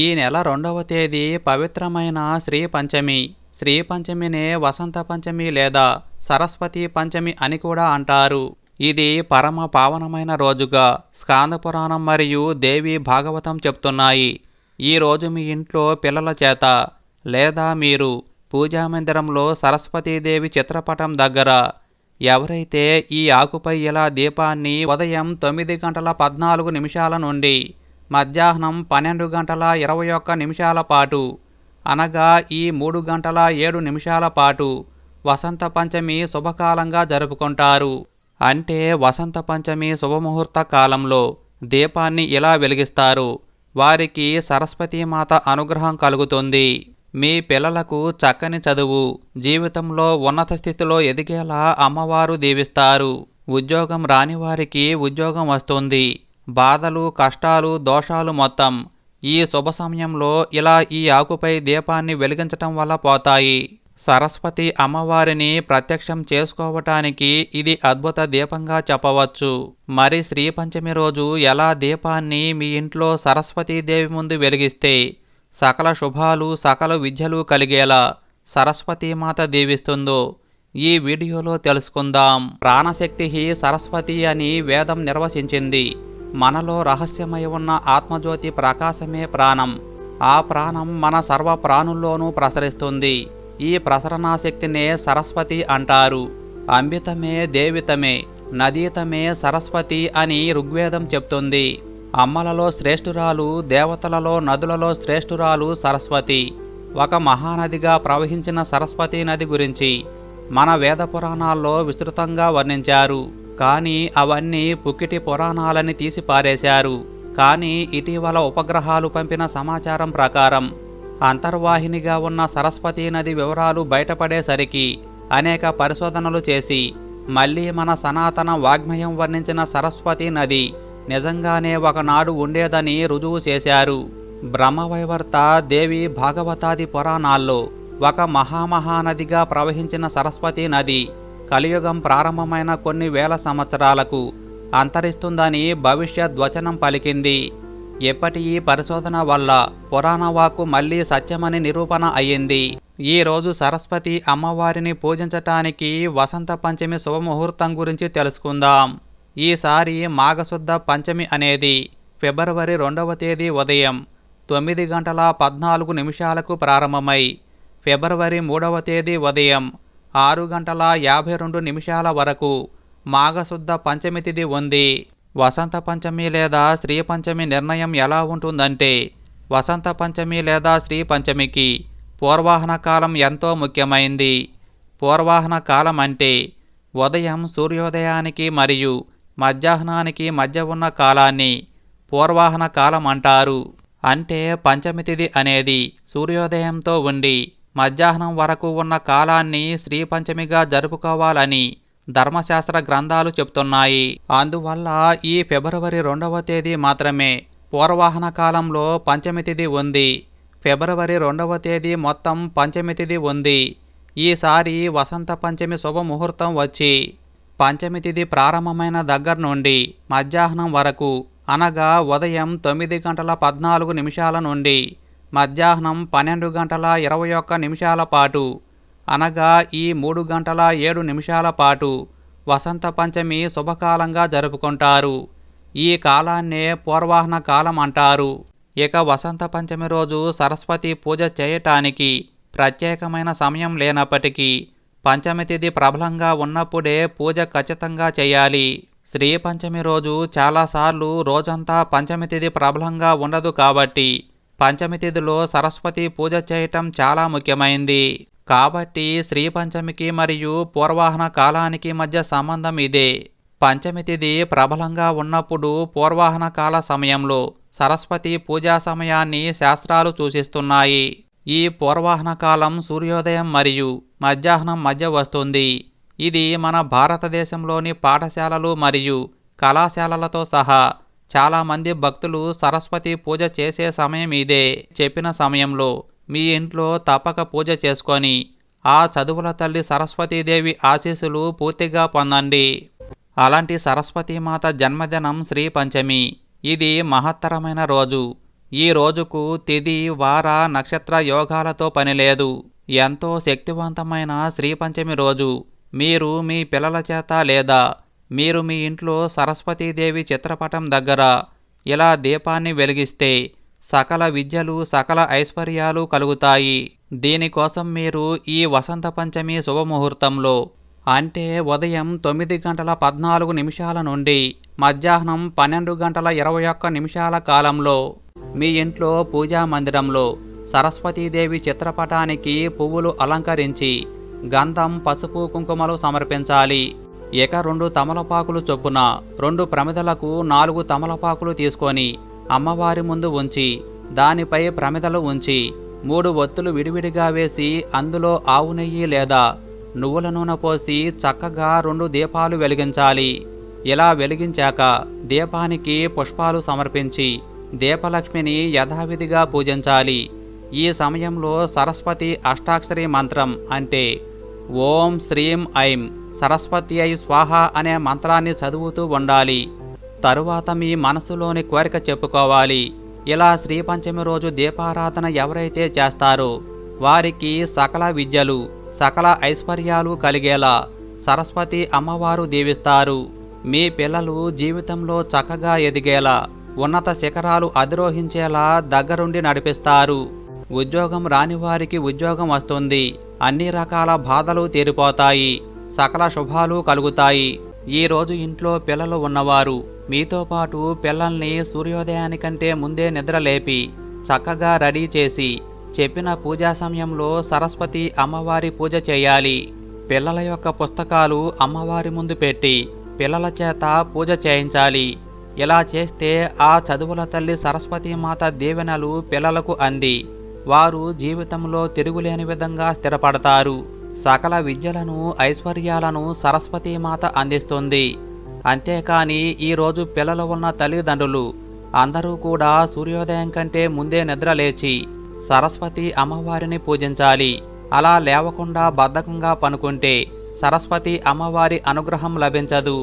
ఈ నెల రెండవ తేదీ పవిత్రమైన శ్రీ పంచమి. శ్రీ పంచమినే వసంత పంచమి లేదా సరస్వతి పంచమి అని కూడా అంటారు. ఇది పరమ పావనమైన రోజుగా స్కాంద పురాణం మరియు దేవి భాగవతం చెప్తున్నాయి. ఈ రోజు మీ ఇంట్లో పిల్లల చేత లేదా మీరు పూజా మందిరంలో సరస్వతీదేవి చిత్రపటం దగ్గర ఎవరైతే ఈ ఆకుపై ఇలా దీపాన్ని ఉదయం తొమ్మిది గంటల పద్నాలుగు నిమిషాల నుండి మధ్యాహ్నం పన్నెండు గంటల ఇరవై ఒక్క నిమిషాల పాటు. అనగా ఈ మూడు గంటల ఏడు నిమిషాల పాటు వసంత పంచమి శుభకాలంగా జరుపుకుంటారు. అంటే వసంత పంచమి శుభముహూర్త కాలంలో దీపాన్ని ఇలా వెలిగిస్తారు. వారికి సరస్వతీమాత అనుగ్రహం కలుగుతుంది. మీ పిల్లలకు చక్కని చదువు జీవితంలో ఉన్నత స్థితిలో ఎదిగేలా అమ్మవారు దీవిస్తారు. ఉద్యోగం రాని వారికి ఉద్యోగం వస్తుంది. బాధలు కష్టాలు దోషాలు మొత్తం ఈ శుభ సమయంలో ఇలా ఈ ఆకుపై దీపాన్ని వెలిగించటం వల్ల పోతాయి. సరస్వతి అమ్మవారిని ప్రత్యక్షం చేసుకోవటానికి ఇది అద్భుత దీపంగా చెప్పవచ్చు. మరి శ్రీ పంచమి రోజు ఎలా దీపాన్ని మీ ఇంట్లో సరస్వతీదేవి ముందు వెలిగిస్తే సకల శుభాలు సకల విద్యలు కలిగేలా సరస్వతీమాత దీవిస్తుందో ఈ వీడియోలో తెలుసుకుందాం. ప్రాణశక్తి సరస్వతి అని వేదం నిర్వచించింది. మనలో రహస్యమై ఉన్న ఆత్మజ్యోతి ప్రకాశమే ప్రాణం. ఆ ప్రాణం మన సర్వ ప్రాణుల్లోనూ ప్రసరిస్తుంది. ఈ ప్రసరణాశక్తినే సరస్వతి అంటారు. అంబితమే దేవితమే నదీతమే సరస్వతి అని ఋగ్వేదం చెప్తుంది. అమ్మలలో శ్రేష్ఠురాలు దేవతలలో నదులలో శ్రేష్ఠురాలు సరస్వతి. ఒక మహానదిగా ప్రవహించిన సరస్వతి నది గురించి మన వేద పురాణాల్లో విస్తృతంగా వర్ణించారు. కానీ అవన్నీ పుక్కిటి పురాణాలని తీసి పారేశారు. కానీ ఇటీవల ఉపగ్రహాలు పంపిన సమాచారం ప్రకారం అంతర్వాహినిగా ఉన్న సరస్వతీ నది వివరాలు బయటపడేసరికి అనేక పరిశోధనలు చేసి మళ్ళీ మన సనాతన వాగ్మయం వర్ణించిన సరస్వతీ నది నిజంగానే ఒకనాడు ఉండేదని రుజువు చేశారు. బ్రహ్మవైవర్త దేవి భాగవతాది పురాణాల్లో ఒక మహామహానదిగా ప్రవహించిన సరస్వతీ నది కలియుగం ప్రారంభమైన కొన్ని వేల సంవత్సరాలకు అంతరిస్తుందని భవిష్యద్వచనం పలికింది. ఎప్పటి ఈ పరిశోధన వల్ల పురాణవాకు మళ్ళీ సత్యమని నిరూపణ అయ్యింది. ఈ రోజు సరస్వతి అమ్మవారిని పూజించటానికి వసంత పంచమి శుభముహూర్తం గురించి తెలుసుకుందాం. ఈసారి మాఘశుద్ధ పంచమి అనేది ఫిబ్రవరి రెండవ తేదీ ఉదయం తొమ్మిది గంటల పద్నాలుగు నిమిషాలకు ప్రారంభమై ఫిబ్రవరి మూడవ తేదీ ఉదయం ఆరు గంటల యాభై రెండు నిమిషాల వరకు మాఘశుద్ధ పంచమి తిథి ఉంది. వసంత పంచమి లేదా శ్రీ పంచమి నిర్ణయం ఎలా ఉంటుందంటే వసంత పంచమి లేదా శ్రీ పంచమికి పూర్వాహన కాలం ఎంతో ముఖ్యమైంది. పూర్వాహన కాలం అంటే ఉదయం సూర్యోదయానికి మరియు మధ్యాహ్నానికి మధ్య ఉన్న కాలాన్ని పూర్వాహన కాలం అంటారు. అంటే పంచమి తిథి అనేది సూర్యోదయంతో ఉండి మధ్యాహ్నం వరకు ఉన్న కాలాన్ని శ్రీ పంచమిగా జరుపుకోవాలని ధర్మశాస్త్ర గ్రంథాలు చెప్తున్నాయి అందువల్ల ఈ ఫిబ్రవరి రెండవ తేదీ మాత్రమే పూర్వాహన కాలంలో పంచమి తిథి ఉంది. ఫిబ్రవరి రెండవ తేదీ మొత్తం పంచమి తిథి ఉంది. ఈసారి వసంత పంచమి శుభముహూర్తం వచ్చి పంచమి తిథి ప్రారంభమైన దగ్గర నుండి మధ్యాహ్నం వరకు అనగా ఉదయం తొమ్మిది గంటల పద్నాలుగు నిమిషాల నుండి మధ్యాహ్నం పన్నెండు గంటల ఇరవై ఒక్క నిమిషాల పాటు. అనగా ఈ మూడు గంటల ఏడు నిమిషాల పాటు వసంత పంచమి శుభకాలంగా జరుపుకుంటారు. ఈ కాలాన్నే పూర్వాహ్న కాలం అంటారు. ఇక వసంత పంచమి రోజు సరస్వతి పూజ చేయటానికి ప్రత్యేకమైన సమయం లేనప్పటికీ పంచమి తిథి ప్రబలంగా ఉన్నప్పుడే పూజ ఖచ్చితంగా చేయాలి. శ్రీ పంచమి రోజు చాలాసార్లు రోజంతా పంచమి తిథి ప్రబలంగా ఉండదు కాబట్టి పంచమి తిథిలో సరస్వతి పూజ చేయటం చాలా ముఖ్యమైంది. కాబట్టి శ్రీ పంచమికి మరియు పూర్వాహన కాలానికి మధ్య సంబంధం ఇదే. పంచమి తిథి ప్రబలంగా ఉన్నప్పుడు పూర్వాహన కాల సమయంలో సరస్వతి పూజా సమయాన్ని శాస్త్రాలు సూచిస్తున్నాయి. ఈ పూర్వాహన కాలం సూర్యోదయం మరియు మధ్యాహ్నం మధ్య వస్తుంది. ఇది మన భారతదేశంలోని పాఠశాలలు మరియు కళాశాలలతో సహా చాలామంది భక్తులు సరస్వతి పూజ చేసే సమయం ఇదే చెప్పిన సమయంలో మీ ఇంట్లో తప్పక పూజ చేసుకొని ఆ చదువుల తల్లి సరస్వతీదేవి ఆశీస్సులు పూర్తిగా పొందండి. అలాంటి సరస్వతీమాత జన్మదినం శ్రీ పంచమి. ఇది మహత్తరమైన రోజు. ఈ రోజుకు తిది వార నక్షత్ర యోగాలతో పనిలేదు ఎంతో శక్తివంతమైన శ్రీపంచమి రోజు. మీరు మీ పిల్లల చేత లేదా మీరు మీ ఇంట్లో సరస్వతీదేవి చిత్రపటం దగ్గర ఇలా దీపాన్ని వెలిగిస్తే సకల విద్యలు సకల ఐశ్వర్యాలు కలుగుతాయి. దీనికోసం మీరు ఈ వసంత పంచమి శుభముహూర్తంలో అంటే ఉదయం తొమ్మిది గంటల పద్నాలుగు నిమిషాల నుండి మధ్యాహ్నం పన్నెండు గంటల ఇరవై ఒక్క నిమిషాల కాలంలో మీ ఇంట్లో పూజా మందిరంలో సరస్వతీదేవి చిత్రపటానికి పువ్వులు అలంకరించి గంధం పసుపు కుంకుమలు సమర్పించాలి. ఇక రెండు తమలపాకులు చొప్పున రెండు ప్రమిదలకు నాలుగు తమలపాకులు తీసుకొని అమ్మవారి ముందు ఉంచి దానిపై ప్రమిదలు ఉంచి మూడు ఒత్తులు విడివిడిగా వేసి అందులో ఆవు నెయ్యి లేదా నువ్వుల నూనె పోసి చక్కగా రెండు దీపాలు వెలిగించాలి. ఇలా వెలిగించాక దీపానికి పుష్పాలు సమర్పించి దీపలక్ష్మిని యథావిధిగా పూజించాలి. ఈ సమయంలో సరస్వతి అష్టాక్షరి మంత్రం అంటే ఓం శ్రీం ఐం సరస్వతి అయి స్వాహ అనే మంత్రాన్ని చదువుతూ ఉండాలి. తరువాత మీ మనసులోని కోరిక చెప్పుకోవాలి. ఇలా శ్రీ పంచమి రోజు దీపారాధన ఎవరైతే చేస్తారో వారికి సకల విద్యలు సకల ఐశ్వర్యాలు కలిగేలా సరస్వతి అమ్మవారు దీవిస్తారు. మీ పిల్లలు జీవితంలో చక్కగా ఎదిగేలా ఉన్నత శిఖరాలు అధిరోహించేలా దగ్గరుండి నడిపిస్తారు. ఉద్యోగం రాని వారికి ఉద్యోగం వస్తుంది. అన్ని రకాల బాధలు తీరిపోతాయి. సకల శుభాలు కలుగుతాయి. ఈ రోజు ఇంట్లో పిల్లలు ఉన్నవారు మీతో పాటు పిల్లల్ని సూర్యోదయానికంటే ముందే నిద్రలేపి చక్కగా రెడీ చేసి చెప్పిన పూజా సమయంలో సరస్వతి అమ్మవారి పూజ చేయాలి. పిల్లల యొక్క పుస్తకాలు అమ్మవారి ముందు పెట్టి పిల్లల చేత పూజ చేయించాలి. ఇలా చేస్తే ఆ చదువుల తల్లి సరస్వతీమాత దీవెనలు పిల్లలకు అంది. వారు జీవితంలో తిరుగులేని విధంగా స్థిరపడతారు. సకల విద్యలను ఐశ్వర్యాలను సరస్వతీమాత అందిస్తుంది. అంతేకాని ఈరోజు పిల్లలు ఉన్న తల్లిదండ్రులు అందరూ కూడా సూర్యోదయం కంటే ముందే నిద్రలేచి సరస్వతి అమ్మవారిని పూజించాలి. అలా లేవకుండా బద్ధకంగా పనుకుంటే సరస్వతి అమ్మవారి అనుగ్రహం లభించదు.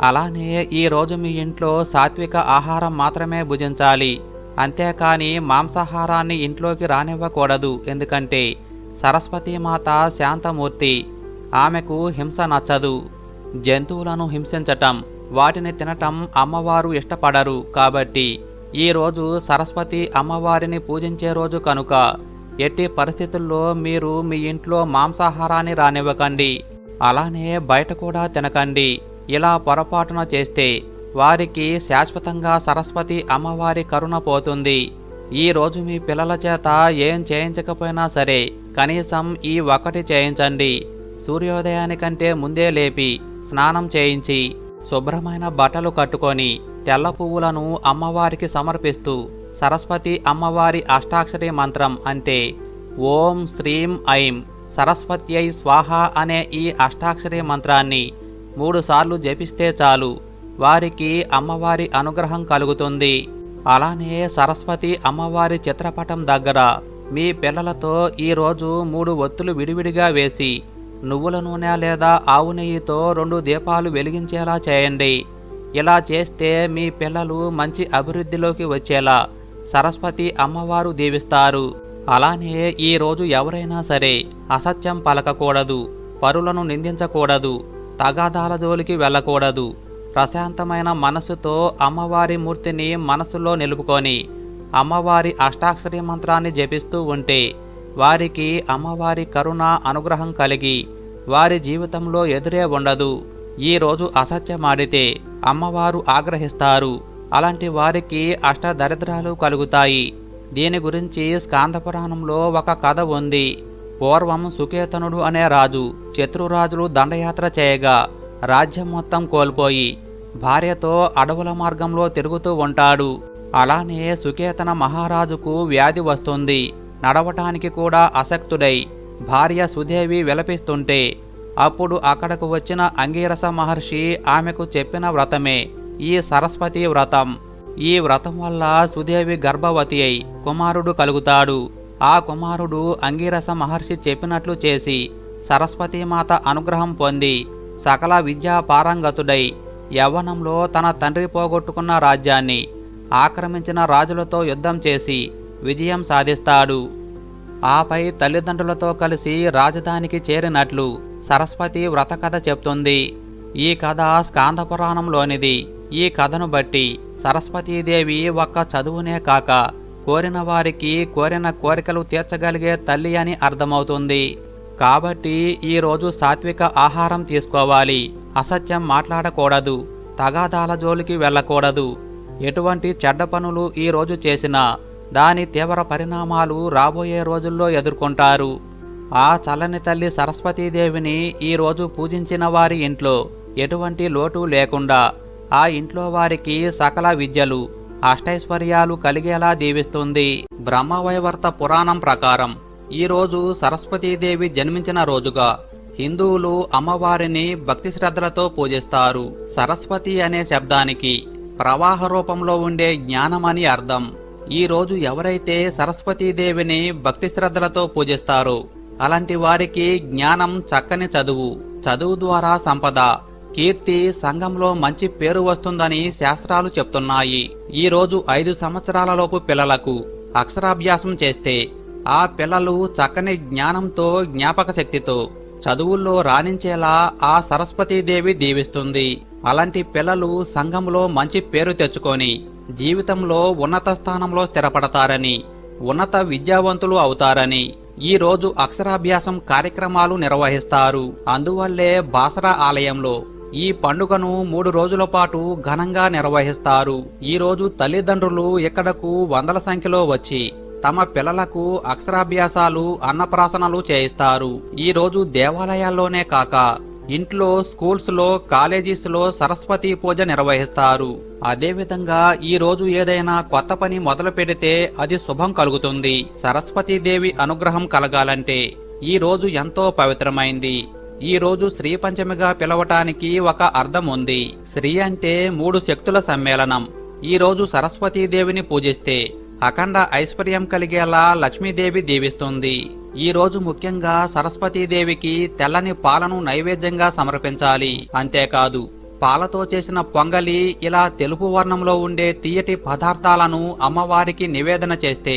అలానే ఈ రోజు మీ ఇంట్లో సాత్విక ఆహారం మాత్రమే భుజించాలి. అంతేకాని మాంసాహారాన్ని ఇంట్లోకి రానివ్వకూడదు. ఎందుకంటే సరస్వతీమాత శాంతమూర్తి. ఆమెకు హింస నచ్చదు. జంతువులను హింసించటం వాటిని తినటం అమ్మవారు ఇష్టపడరు కాబట్టి. ఈ రోజు సరస్వతి అమ్మవారిని పూజించే రోజు కనుక. ఎట్టి పరిస్థితుల్లో మీరు మీ ఇంట్లో మాంసాహారాన్ని రానివ్వకండి. అలానే బయట కూడా తినకండి. ఇలా పొరపాటున చేస్తే వారికి శాశ్వతంగా సరస్వతి అమ్మవారి కరుణ పోతుంది. ఈ రోజు మీ పిల్లల చేత ఏం చేయించకపోయినా సరే కనీసం ఈ ఒకటి చేయించండి. సూర్యోదయానికంటే ముందే లేపి స్నానం చేయించి శుభ్రమైన బట్టలు కట్టుకొని తెల్ల పువ్వులను అమ్మవారికి సమర్పిస్తూ సరస్వతి అమ్మవారి అష్టాక్షరి మంత్రం అంటే ఓం శ్రీం ఐం సరస్వత్యై స్వాహ అనే ఈ అష్టాక్షరి మంత్రాన్ని మూడుసార్లు జపిస్తే చాలు. వారికి అమ్మవారి అనుగ్రహం కలుగుతుంది. అలానే సరస్వతి అమ్మవారి చిత్రపటం దగ్గర మీ పిల్లలతో ఈరోజు మూడు ఒత్తులు విడివిడిగా వేసి నువ్వుల నూనె లేదా ఆవు నెయ్యితో రెండు దీపాలు వెలిగించేలా చేయండి. ఇలా చేస్తే మీ పిల్లలు మంచి అభివృద్ధిలోకి వచ్చేలా సరస్వతి అమ్మవారు దీవిస్తారు. అలానే ఈ రోజు ఎవరైనా సరే అసత్యం పలకకూడదు పరులను నిందించకూడదు తగాదాల జోలికి వెళ్ళకూడదు ప్రశాంతమైన మనసుతో అమ్మవారి మూర్తిని మనసులో నిలుపుకొని అమ్మవారి అష్టాక్షరి మంత్రాన్ని జపిస్తూ ఉంటే వారికి అమ్మవారి కరుణ అనుగ్రహం కలిగి వారి జీవితంలో ఎదురే ఉండదు. ఈ రోజు అసత్యమాడితే అమ్మవారు ఆగ్రహిస్తారు. అలాంటి వారికి అష్టదరిద్రాలు కలుగుతాయి. దీని గురించి స్కాందపురాణంలో ఒక కథ ఉంది. పూర్వం సుకేతనుడు అనే రాజు శత్రురాజులు దండయాత్ర చేయగా రాజ్యం మొత్తం కోల్పోయి భార్యతో అడవుల మార్గంలో తిరుగుతూ ఉంటాడు. అలానే సుకేతన మహారాజుకు వ్యాధి వస్తుంది. నడవటానికి కూడా అసక్తుడై భార్య సుదేవి విలపిస్తుంటే అప్పుడు అక్కడకు వచ్చిన అంగీరస మహర్షి ఆమెకు చెప్పిన వ్రతమే ఈ సరస్వతి వ్రతం. ఈ వ్రతం వల్ల సుదేవి గర్భవతి అయి కుమారుడు కలుగుతాడు. ఆ కుమారుడు అంగీరస మహర్షి చెప్పినట్లు చేసి సరస్వతీమాత అనుగ్రహం పొంది సకల విద్యా పారంగతుడై యవ్వనంలో తన తండ్రి పోగొట్టుకున్న రాజ్యాన్ని ఆక్రమించిన రాజులతో యుద్ధం చేసి విజయం సాధిస్తాడు. ఆపై తల్లిదండ్రులతో కలిసి రాజధానికి చేరినట్లు సరస్వతి వ్రతకథ చెప్తుంది. ఈ కథ స్కాంద పురాణంలోనిది. ఈ కథను బట్టి సరస్వతీదేవి ఒక్క చదువునే కాక కోరిన వారికి కోరిన కోరికలు తీర్చగలిగే తల్లి అని అర్థమవుతుంది. కాబట్టి ఈరోజు సాత్విక ఆహారం తీసుకోవాలి. అసత్యం మాట్లాడకూడదు. తగాదాల జోలికి వెళ్ళకూడదు. ఎటువంటి చెడ్డ పనులు ఈరోజు చేసినా దాని తీవ్ర పరిణామాలు రాబోయే రోజుల్లో ఎదుర్కొంటారు. ఆ చల్లని తల్లి సరస్వతీదేవిని ఈరోజు పూజించిన వారి ఇంట్లో ఎటువంటి లోటు లేకుండా ఆ ఇంట్లో వారికి సకల విద్యలు అష్టైశ్వర్యాలు కలిగేలా దీవిస్తుంది. బ్రహ్మవైవర్త పురాణం ప్రకారం ఈరోజు సరస్వతీదేవి జన్మించిన రోజుగా హిందువులు అమ్మవారిని భక్తి శ్రద్ధలతో పూజిస్తారు. సరస్వతి అనే శబ్దానికి ప్రవాహ రూపంలో ఉండే జ్ఞానమని అర్థం. ఈ రోజు ఎవరైతే సరస్వతీదేవిని భక్తి శ్రద్ధలతో పూజిస్తారో అలాంటి వారికి జ్ఞానం చక్కని చదువు చదువు ద్వారా సంపద కీర్తి సంఘంలో మంచి పేరు వస్తుందని శాస్త్రాలు చెప్తున్నాయి. ఈ రోజు ఐదు సంవత్సరాలలోపు పిల్లలకు అక్షరాభ్యాసం చేస్తే ఆ పిల్లలు చక్కని జ్ఞానంతో జ్ఞాపక శక్తితో చదువుల్లో రాణించేలా ఆ సరస్వతీదేవి దీవిస్తుంది. అలాంటి పిల్లలు సంఘంలో మంచి పేరు తెచ్చుకొని జీవితంలో ఉన్నత స్థానంలో స్థిరపడతారని ఉన్నత విద్యావంతులు అవుతారని ఈ రోజు అక్షరాభ్యాసం కార్యక్రమాలు నిర్వహిస్తారు. అందువల్లే బాసరా ఆలయంలో ఈ పండుగను మూడు రోజుల పాటు ఘనంగా నిర్వహిస్తారు. ఈ రోజు తల్లిదండ్రులు ఇక్కడకు వందల సంఖ్యలో వచ్చి తమ పిల్లలకు అక్షరాభ్యాసాలు అన్నప్రాసనలు చేయిస్తారు. ఈ రోజు దేవాలయాల్లోనే కాక ఇంట్లో స్కూల్స్లో కాలేజీస్లో సరస్వతి పూజ నిర్వహిస్తారు. అదేవిధంగా ఈ రోజు ఏదైనా కొత్త పని మొదలు పెడితే అది శుభం కలుగుతుంది. సరస్వతీదేవి అనుగ్రహం కలగాలంటే ఈ రోజు ఎంతో పవిత్రమైంది. ఈ రోజు శ్రీ పంచమిగా పిలవటానికి ఒక అర్థం ఉంది. శ్రీ అంటే మూడు శక్తుల సమ్మేళనం. ఈ రోజు సరస్వతీదేవిని పూజిస్తే అఖండ ఐశ్వర్యం కలిగేలా లక్ష్మీదేవి దీవిస్తుంది. ఈ రోజు ముఖ్యంగా సరస్వతీదేవికి తెల్లని పాలను నైవేద్యంగా సమర్పించాలి. అంతేకాదు పాలతో చేసిన పొంగలి ఇలా తెలుపు వర్ణంలో ఉండే తీయటి పదార్థాలను అమ్మవారికి నివేదన చేస్తే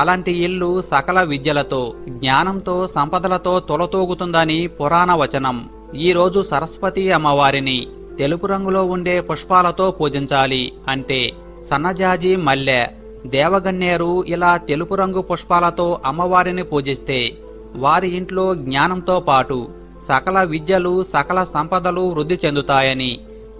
అలాంటి ఇల్లు సకల విద్యలతో జ్ఞానంతో సంపదలతో తొలతూగుతుందని పురాణ వచనం. ఈరోజు సరస్వతి అమ్మవారిని తెలుపు రంగులో ఉండే పుష్పాలతో పూజించాలి. అంటే సన్నజాజి మల్లె దేవగన్నేరు ఇలా తెలుపు రంగు పుష్పాలతో అమ్మవారిని పూజిస్తే వారి ఇంట్లో జ్ఞానంతో పాటు సకల విద్యలు సకల సంపదలు వృద్ధి చెందుతాయని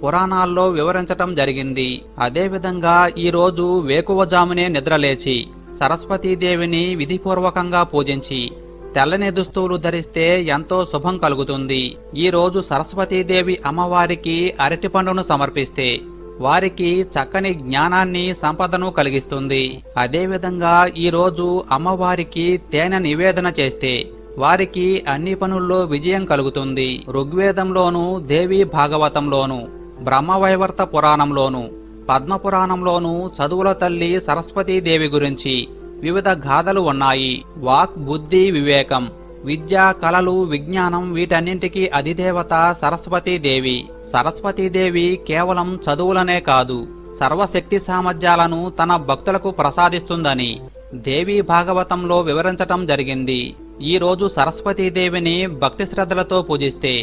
పురాణాల్లో వివరించటం జరిగింది. అదేవిధంగా ఈరోజు వేకువజామునే నిద్రలేచి సరస్వతీదేవిని విధిపూర్వకంగా పూజించి తెల్లని దుస్తువులు ధరిస్తే ఎంతో శుభం కలుగుతుంది. ఈరోజు సరస్వతీదేవి అమ్మవారికి అరటి పండును సమర్పిస్తే వారికి చక్కని జ్ఞానాన్ని సంపదను కలిగిస్తుంది. అదేవిధంగా ఈ రోజు అమ్మవారికి తేనె నివేదన చేస్తే వారికి అన్ని పనుల్లో విజయం కలుగుతుంది. ఋగ్వేదంలోను దేవి భాగవతంలోను బ్రహ్మవైవర్త పురాణంలోను పద్మపురాణంలోను చదువుల తల్లి సరస్వతీదేవి గురించి వివిధ గాథలు ఉన్నాయి. వాక్ బుద్ధి వివేకం. విద్య కళలు విజ్ఞానం వీటన్నింటికీ అధిదేవత సరస్వతీదేవి. సరస్వతీదేవి కేవలం చదువులనే కాదు సర్వశక్తి సామర్థ్యాలను తన భక్తులకు ప్రసాదిస్తుందని దేవి భాగవతంలో వివరించటం జరిగింది. ఈ రోజు సరస్వతీదేవిని భక్తి శ్రద్ధలతో పూజిస్తే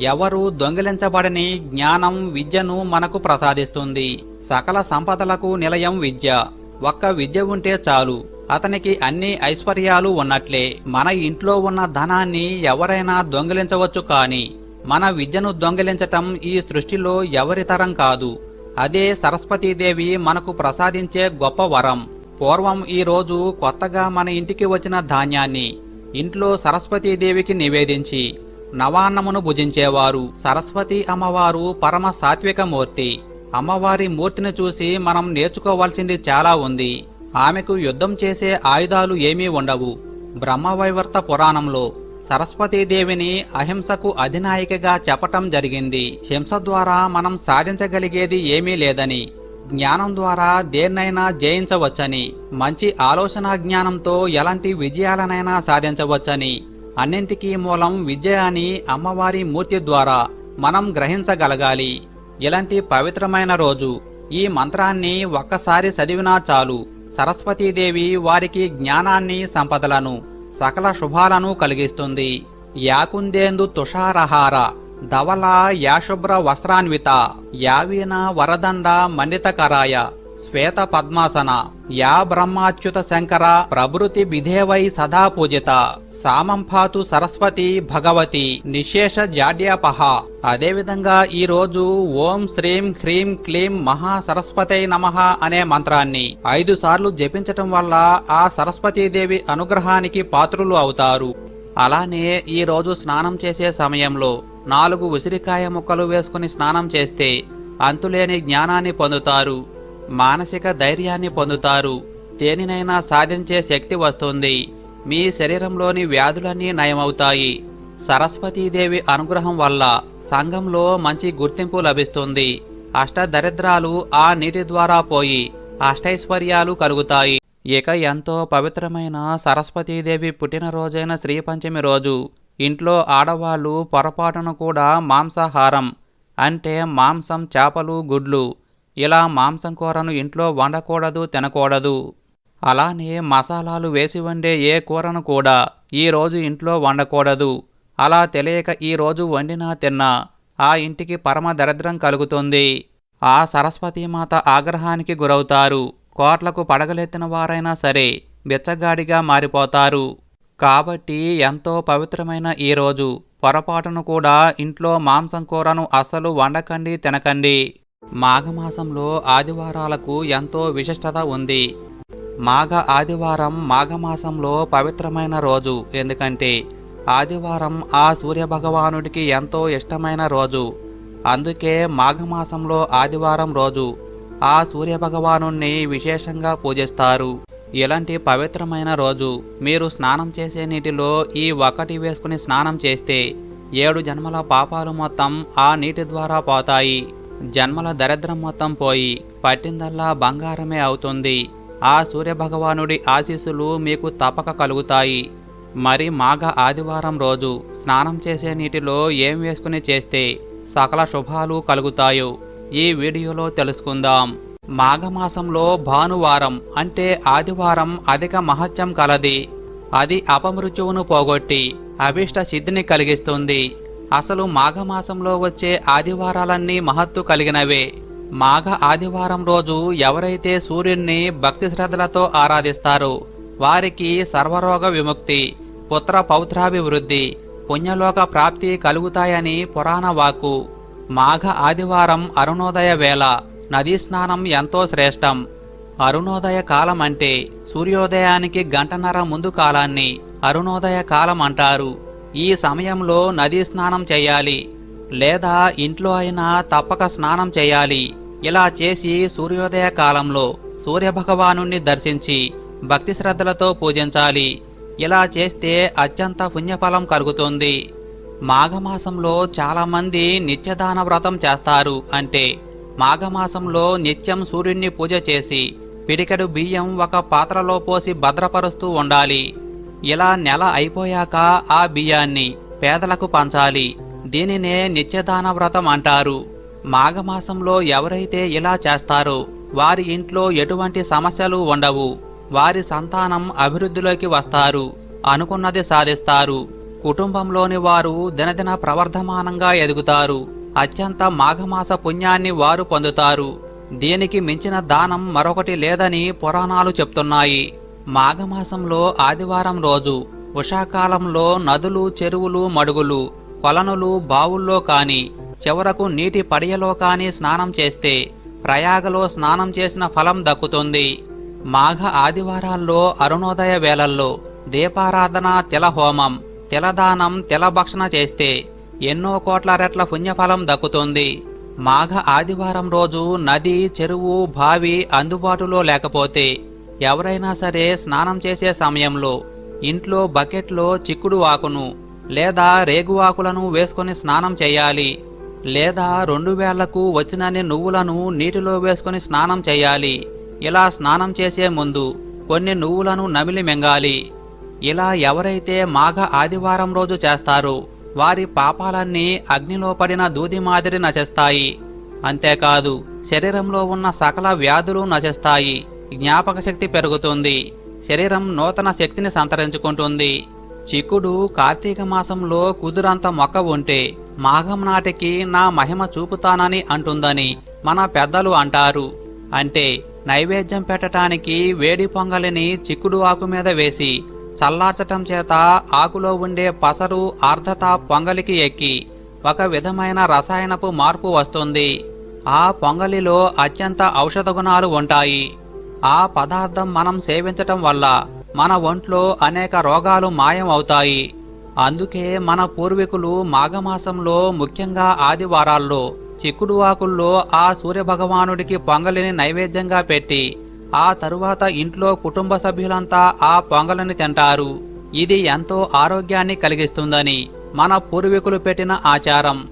ఎవరు దొంగిలించబడని జ్ఞానం విద్యను మనకు ప్రసాదిస్తుంది. సకల సంపదలకు నిలయం విద్య. ఒక్క విద్య ఉంటే చాలు. అతనికి అన్ని ఐశ్వర్యాలు ఉన్నట్లే. మన ఇంట్లో ఉన్న ధనాన్ని ఎవరైనా దొంగిలించవచ్చు కాని మన విద్యను దొంగిలించటం ఈ సృష్టిలో ఎవరితరం కాదు. అదే సరస్వతీదేవి మనకు ప్రసాదించే గొప్ప వరం. పూర్వం ఈ రోజు కొత్తగా మన ఇంటికి వచ్చిన ధాన్యాన్ని ఇంట్లో సరస్వతీదేవికి నివేదించి నవాన్నమును భుజించేవారు. సరస్వతి అమ్మవారు పరమ సాత్విక మూర్తి. అమ్మవారి మూర్తిని చూసి మనం నేర్చుకోవాల్సింది చాలా ఉంది. ఆమెకు యుద్ధం చేసే ఆయుధాలు ఏమీ ఉండవు. బ్రహ్మవైవర్త పురాణంలో సరస్వతీదేవిని అహింసకు అధినాయికగా చెప్పటం జరిగింది. హింస ద్వారా మనం సాధించగలిగేది ఏమీ లేదని జ్ఞానం ద్వారా దేన్నైనా జయించవచ్చని మంచి ఆలోచన జ్ఞానంతో ఎలాంటి విజయాలనైనా సాధించవచ్చని అన్నింటికీ మూలం విద్య అని అమ్మవారి మూర్తి ద్వారా మనం గ్రహించగలగాలి. ఇలాంటి పవిత్రమైన రోజు ఈ మంత్రాన్ని ఒక్కసారి చదివినా చాలు. సరస్వతీదేవి వారికి జ్ఞానాన్ని సంపదలను సకల శుభాలను కలిగిస్తుంది. యాకుందేందు తుషారహార ధవల యాశుభ్ర వస్త్రాన్విత యావీన వరదండ మండితకరాయ శ్వేత పద్మాసన యా బ్రహ్మాచ్యుత శంకర ప్రభృతి విధేవై సదా పూజిత. సామంపాతు సరస్వతి భగవతి నిశేష జాడ్యాపహ. అదేవిధంగా ఈరోజు ఓం శ్రీం హ్రీం క్లీం మహా సరస్వతై నమః అనే మంత్రాన్ని ఐదు సార్లు జపించటం వల్ల ఆ సరస్వతీదేవి అనుగ్రహానికి పాత్రులు అవుతారు. అలానే ఈరోజు స్నానం చేసే సమయంలో నాలుగు ఉసిరికాయ ముక్కలు వేసుకుని స్నానం చేస్తే అంతులేని జ్ఞానాన్ని పొందుతారు. మానసిక ధైర్యాన్ని పొందుతారు. దేనినైనా సాధించే శక్తి వస్తుంది. మీ శరీరంలోని వ్యాధులన్నీ నయమవుతాయి. సరస్వతీదేవి అనుగ్రహం వల్ల సంఘంలో మంచి గుర్తింపు లభిస్తుంది. అష్టదరిద్రాలు ఆ నీటి ద్వారా పోయి అష్టైశ్వర్యాలు కలుగుతాయి. ఇక ఎంతో పవిత్రమైన సరస్వతీదేవి పుట్టినరోజైన శ్రీపంచమి రోజు ఇంట్లో ఆడవాళ్ళు పొరపాటును కూడా మాంసాహారం అంటే మాంసం చేపలు గుడ్లు ఇలా మాంసం కూరను ఇంట్లో వండకూడదు తినకూడదు. అలానే మసాలాలు వేసి వండే ఏ కూరను కూడా ఈ రోజు ఇంట్లో వండకూడదు. అలా తెలియక ఈరోజు వండినా తిన్నా ఆ ఇంటికి పరమ దరిద్రం కలుగుతుంది. ఆ సరస్వతీమాత ఆగ్రహానికి గురవుతారు. కోట్లకు పడగలెత్తిన వారైనా సరే బిచ్చగాడిగా మారిపోతారు. కాబట్టి ఎంతో పవిత్రమైన ఈ రోజు పొరపాటును కూడా ఇంట్లో మాంసం కూరను అస్సలు వండకండి తినకండి. మాఘమాసంలో ఆదివారాలకు ఎంతో విశిష్టత ఉంది. మాఘ ఆదివారం మాఘమాసంలో పవిత్రమైన రోజు. ఎందుకంటే ఆదివారం ఆ సూర్యభగవానుడికి ఎంతో ఇష్టమైన రోజు. అందుకే మాఘమాసంలో ఆదివారం రోజు ఆ సూర్యభగవాను విశేషంగా పూజిస్తారు. ఇలాంటి పవిత్రమైన రోజు మీరు స్నానం చేసే నీటిలో ఈ ఒకటి వేసుకుని స్నానం చేస్తే ఏడు జన్మల పాపాలు మొత్తం ఆ నీటి ద్వారా పోతాయి. జన్మల దరిద్రం మొత్తం పోయి పట్టిందల్లా బంగారమే అవుతుంది. ఆ సూర్యభగవానుడి ఆశీస్సులు మీకు తప్పక కలుగుతాయి. మరి మాఘ ఆదివారం రోజు స్నానం చేసే నీటిలో ఏం వేసుకుని చేస్తే సకల శుభాలు కలుగుతాయో ఈ వీడియోలో తెలుసుకుందాం. మాఘమాసంలో భానువారం అంటే ఆదివారం అధిక మహత్యం కలది. అది అపమృత్యువును పోగొట్టి అభిష్ట సిద్ధిని కలిగిస్తుంది. అసలు మాఘమాసంలో వచ్చే ఆదివారాలన్నీ మహత్తు కలిగినవే. మాఘ ఆదివారం రోజు ఎవరైతే సూర్యుణ్ణి భక్తి శ్రద్ధలతో ఆరాధిస్తారో వారికి సర్వరోగ విముక్తి పుత్ర పౌత్రాభివృద్ధి పుణ్యలోక ప్రాప్తి కలుగుతాయని పురాణ వాక్కు. మాఘ ఆదివారం అరుణోదయ వేళ నదీ స్నానం ఎంతో శ్రేష్టం. అరుణోదయ కాలం అంటే సూర్యోదయానికి గంటన్నర ముందు కాలాన్ని అరుణోదయ కాలం అంటారు ఈ సమయంలో నదీ స్నానం చేయాలి. లేదా ఇంట్లో అయినా తప్పక స్నానం చేయాలి. ఇలా చేసి సూర్యోదయ కాలంలో సూర్యభగవాను దర్శించి భక్తి శ్రద్ధలతో పూజించాలి. ఇలా చేస్తే అత్యంత పుణ్యఫలం కలుగుతుంది. మాఘమాసంలో చాలామంది నిత్యదాన వ్రతం చేస్తారు అంటే మాఘమాసంలో నిత్యం సూర్యుణ్ణి పూజ చేసి పిడికెడు బియ్యం ఒక పాత్రలో పోసి భద్రపరుస్తూ ఉండాలి. ఇలా నెల అయిపోయాక ఆ బియ్యాన్ని పేదలకు పంచాలి. దీనినే నిత్యదాన వ్రతం అంటారు. మాఘమాసంలో ఎవరైతే ఇలా చేస్తారో వారి ఇంట్లో ఎటువంటి సమస్యలు ఉండవు. వారి సంతానం అభివృద్ధిలోకి వస్తారు. అనుకున్నది సాధిస్తారు. కుటుంబంలోని వారు దినదిన ప్రవర్ధమానంగా ఎదుగుతారు. అత్యంత మాఘమాస పుణ్యాన్ని వారు పొందుతారు. దీనికి మించిన దానం మరొకటి లేదని పురాణాలు చెప్తున్నాయి. మాఘమాసంలో ఆదివారం రోజు ఉషాకాలంలో నదులు చెరువులు మడుగులు కొలనులు బావుల్లో కాని చివరకు నీటి పడియలో కాని స్నానం చేస్తే ప్రయాగలో స్నానం చేసిన ఫలం దక్కుతుంది. మాఘ ఆదివారాల్లో అరుణోదయ వేళల్లో దీపారాధన తిలహోమం తిలదానం తిలభక్షణ చేస్తే ఎన్నో కోట్ల రెట్ల పుణ్యఫలం దక్కుతుంది. మాఘ ఆదివారం రోజు నది చెరువు బావి అందుబాటులో లేకపోతే ఎవరైనా సరే స్నానం చేసే సమయంలో ఇంట్లో బకెట్లో చిక్కుడు ఆకును లేదా రేగువాకులను వేసుకొని స్నానం చేయాలి లేదా రెండు వేళ్ళకు వచ్చినన్ని నువ్వులను నీటిలో వేసుకొని స్నానం చేయాలి. ఇలా స్నానం చేసే ముందు కొన్ని నువ్వులను నమిలి మెంగాలి. ఇలా ఎవరైతే మాఘ ఆదివారం రోజు చేస్తారో వారి పాపాలన్నీ అగ్నిలో పడిన దూది మాదిరి నశిస్తాయి. అంతేకాదు శరీరంలో ఉన్న సకల వ్యాధులు నశిస్తాయి. జ్ఞాపక శక్తి పెరుగుతుంది. శరీరం నూతన శక్తిని సంతరించుకుంటుంది. చిక్కుడు కార్తీక మాసంలో కుదురంత మొక్క ఉంటే మాఘం నాటికి నా మహిమ చూపుతానని అంటుందని మన పెద్దలు అంటారు. అంటే నైవేద్యం పెట్టటానికి వేడి పొంగలిని చిక్కుడు ఆకు మీద వేసి చల్లార్చటం చేత ఆకులో ఉండే పసరు ఆర్ధత పొంగలికి ఎక్కి ఒక విధమైన రసాయనపు మార్పు వస్తుంది. ఆ పొంగలిలో అత్యంత ఔషధ గుణాలు ఉంటాయి. ఆ పదార్థం మనం సేవించటం వల్ల మన ఒంట్లో అనేక రోగాలు మాయం అవుతాయి. అందుకే మన పూర్వీకులు మాఘమాసంలో ముఖ్యంగా ఆదివారాల్లో చిక్కుడు ఆకుల్లో ఆ సూర్యభగవానుడికి పొంగలిని నైవేద్యంగా పెట్టి ఆ తరువాత ఇంట్లో కుటుంబ సభ్యులంతా ఆ పొంగలిని తింటారు. ఇది ఎంతో ఆరోగ్యాన్ని కలిగిస్తుందని మన పూర్వీకులు పెట్టిన ఆచారం.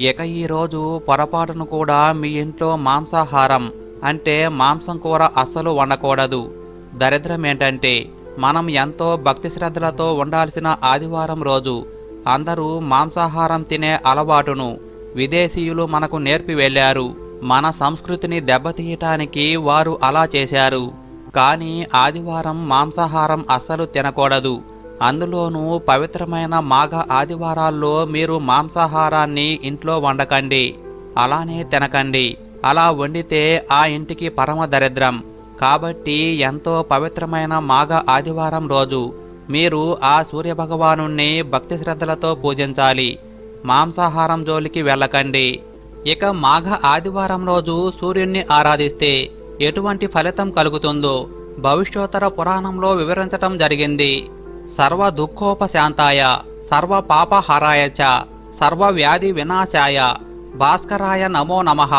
ఇక ఈ రోజు పొరపాటును కూడా మీ ఇంట్లో మాంసాహారం అంటే మాంసం కూర అస్సలు వండకూడదు. దరిద్రం ఏంటంటే మనం ఎంతో భక్తి శ్రద్ధలతో ఉండాల్సిన ఆదివారం రోజు అందరూ మాంసాహారం తినే అలవాటును విదేశీయులు మనకు నేర్పి వెళ్ళారు. మన సంస్కృతిని దెబ్బతీయటానికి వారు అలా చేశారు. కానీ ఆదివారం మాంసాహారం అస్సలు తినకూడదు. అందులోనూ పవిత్రమైన మాఘ ఆదివారాల్లో మీరు మాంసాహారాన్ని ఇంట్లో వండకండి. అలానే తినకండి. అలా వండితే ఆ ఇంటికి పరమ దరిద్రం. కాబట్టి ఎంతో పవిత్రమైన మాఘ ఆదివారం రోజు మీరు ఆ సూర్యభగవాను భక్తి శ్రద్ధలతో పూజించాలి. మాంసాహారం జోలికి వెళ్ళకండి. ఇక మాఘ ఆదివారం రోజు సూర్యుణ్ణి ఆరాధిస్తే ఎటువంటి ఫలితం కలుగుతుందో భవిష్యోత్తర పురాణంలో వివరించటం జరిగింది. సర్వ దుఃఖోపశాంతాయ సర్వ పాపహారాయ చ సర్వ వ్యాధి వినాశాయ భాస్కరాయ నమో నమః.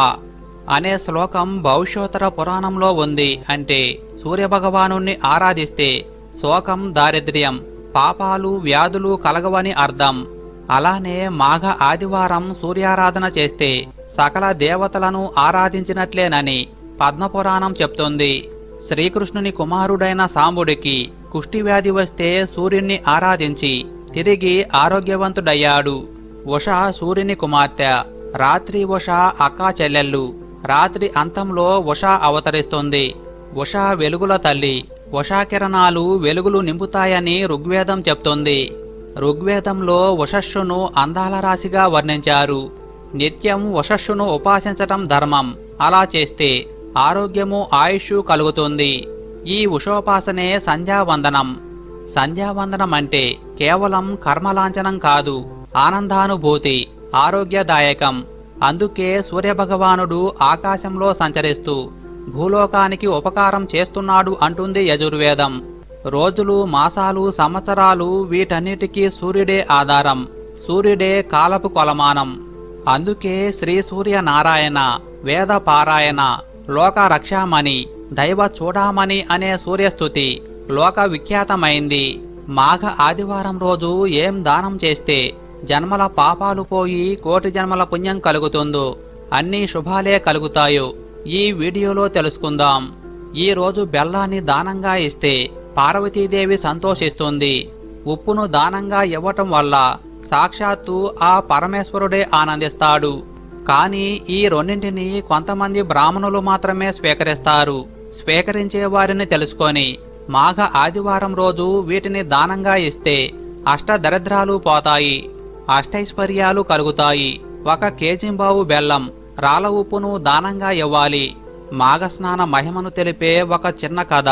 అనే శ్లోకం భవిష్యోత్తర పురాణంలో ఉంది అంటే సూర్యభగవాను ఆరాధిస్తే శోకం దారిద్ర్యం పాపాలు వ్యాధులు కలగవని అర్థం. అలానే మాఘ ఆదివారం సూర్యారాధన చేస్తే సకల దేవతలను ఆరాధించినట్లేనని పద్మపురాణం చెప్తుంది. శ్రీకృష్ణుని కుమారుడైన సాంబుడికి కుష్టివ్యాధి వస్తే సూర్యుణ్ణి ఆరాధించి తిరిగి ఆరోగ్యవంతుడయ్యాడు. ఉష సూర్యుని కుమార్తె రాత్రి ఉష అక్కా చెల్లెళ్ళు. రాత్రి అంతంలో ఉష అవతరిస్తుంది. ఉష వెలుగుల తల్లి ఉషా కిరణాలు వెలుగులు నింపుతాయని ఋగ్వేదం చెప్తుంది. ఋగ్వేదంలో ఉషస్సును అందాల రాశిగా వర్ణించారు. నిత్యం ఉషస్సును ఉపాసించటం ధర్మం. అలా చేస్తే ఆరోగ్యము ఆయుష్ కలుగుతుంది. ఈ ఉషోపాసనే సంధ్యావందనం. సంధ్యావందనం అంటే కేవలం కర్మలాంఛనం కాదు ఆనందానుభూతి ఆరోగ్యదాయకం. అందుకే సూర్యభగవానుడు ఆకాశంలో సంచరిస్తూ భూలోకానికి ఉపకారం చేస్తున్నాడు అంటుంది యజుర్వేదం. రోజులు మాసాలు సంవత్సరాలు వీటన్నిటికీ సూర్యుడే ఆధారం సూర్యుడే కాలపు కొలమానం. అందుకే శ్రీ సూర్య నారాయణ వేద పారాయణ లోక రక్షామణి దైవ చూడామణి అనే సూర్యస్థుతి లోక విఖ్యాతమైంది. మాఘ ఆదివారం రోజు ఏం దానం చేస్తే జన్మల పాపాలు పోయి కోటి జన్మల పుణ్యం కలుగుతుందో అన్ని శుభాలే కలుగుతాయో ఈ వీడియోలో తెలుసుకుందాం. ఈ రోజు బెల్లాన్ని దానంగా ఇస్తే పార్వతీదేవి సంతోషిస్తుంది. ఉప్పును దానంగా ఇవ్వటం వల్ల సాక్షాత్తు ఆ పరమేశ్వరుడే ఆనందిస్తాడు. కానీ ఈ రెండింటిని కొంతమంది బ్రాహ్మణులు మాత్రమే స్వీకరిస్తారు. స్వీకరించే వారిని తెలుసుకొని మాఘ ఆదివారం రోజు వీటిని దానంగా ఇస్తే అష్టదరిద్రాలు పోతాయి. అష్టైశ్వర్యాలు కలుగుతాయి. ఒక కేజింబావు బెల్లం రాళ్ళ ఉప్పును దానంగా ఇవ్వాలి. మాఘస్నాన మహిమను తెలిపే ఒక చిన్న కథ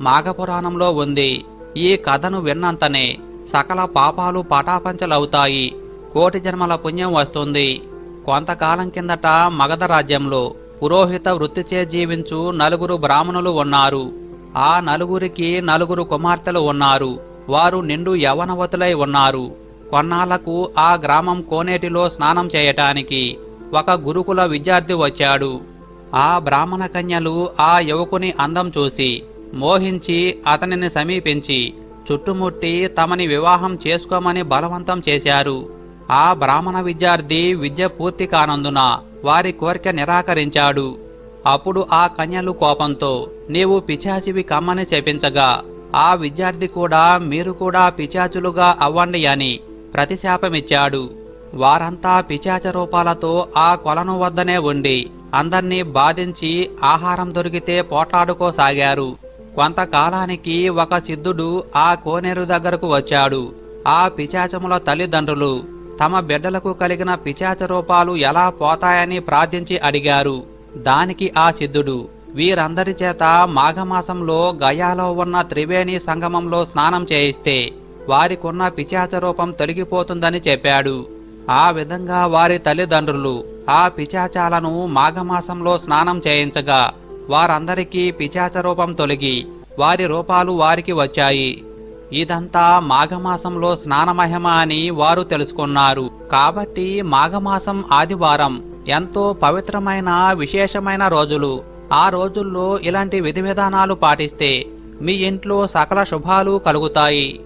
మాఘపురాణంలో ఉంది. ఈ కథను విన్నంతనే సకల పాపాలు పటాపంచలవుతాయి. కోటి జన్మల పుణ్యం వస్తుంది. కొంతకాలం కిందట మగధ రాజ్యంలో పురోహిత వృత్తిచే జీవించు నలుగురు బ్రాహ్మణులు ఉన్నారు. ఆ నలుగురికి నలుగురు కుమార్తెలు ఉన్నారు. వారు నిండు యవనవతులై ఉన్నారు. కొన్నాళ్ళకు ఆ గ్రామం కోనేటిలో స్నానం చేయటానికి ఒక గురుకుల విద్యార్థి వచ్చాడు. ఆ బ్రాహ్మణ కన్యలు ఆ యువకుని అందం చూసి మోహించి అతనిని సమీపించి చుట్టుముట్టి తమని వివాహం చేసుకోమని బలవంతం చేశారు. ఆ బ్రాహ్మణ విద్యార్థి విద్య పూర్తి కానందున వారి కోరిక నిరాకరించాడు. అప్పుడు ఆ కన్యలు కోపంతో నీవు పిచాచివి కమ్మని చెప్పించగా ఆ విద్యార్థి కూడా మీరు కూడా పిచాచులుగా అవ్వండి అని ప్రతిశాపమిచ్చాడు. వారంతా పిచాచ రూపాలతో ఆ కొలను వద్దనే ఉండి అందర్నీ బాధించి ఆహారం దొరికితే పోట్లాడుకోసాగారు. కొంతకాలానికి ఒక సిద్ధుడు ఆ కోనేరు దగ్గరకు వచ్చాడు. ఆ పిచాచముల తల్లిదండ్రులు తమ బిడ్డలకు కలిగిన పిచాచ రూపాలు ఎలా పోతాయని ప్రార్థించి అడిగారు. దానికి ఆ సిద్ధుడు వీరందరి చేత మాఘమాసంలో గయాలో ఉన్న త్రివేణి సంగమంలో స్నానం చేయిస్తే వారికున్న పిచాచ రూపం తొలగిపోతుందని చెప్పాడు. ఆ విధంగా వారి తల్లిదండ్రులు ఆ పిచాచాలను మాఘమాసంలో స్నానం చేయించగా వారందరికీ పిచాచ రూపం తొలగి వారి రూపాలు వారికి వచ్చాయి. ఇదంతా మాఘమాసంలో స్నానమహిమ అని వారు తెలుసుకున్నారు. కాబట్టి మాఘమాసం ఆదివారం ఎంతో పవిత్రమైన విశేషమైన రోజులు. ఆ రోజుల్లో ఇలాంటి విధి విధానాలు పాటిస్తే మీ ఇంట్లో సకల శుభాలు కలుగుతాయి.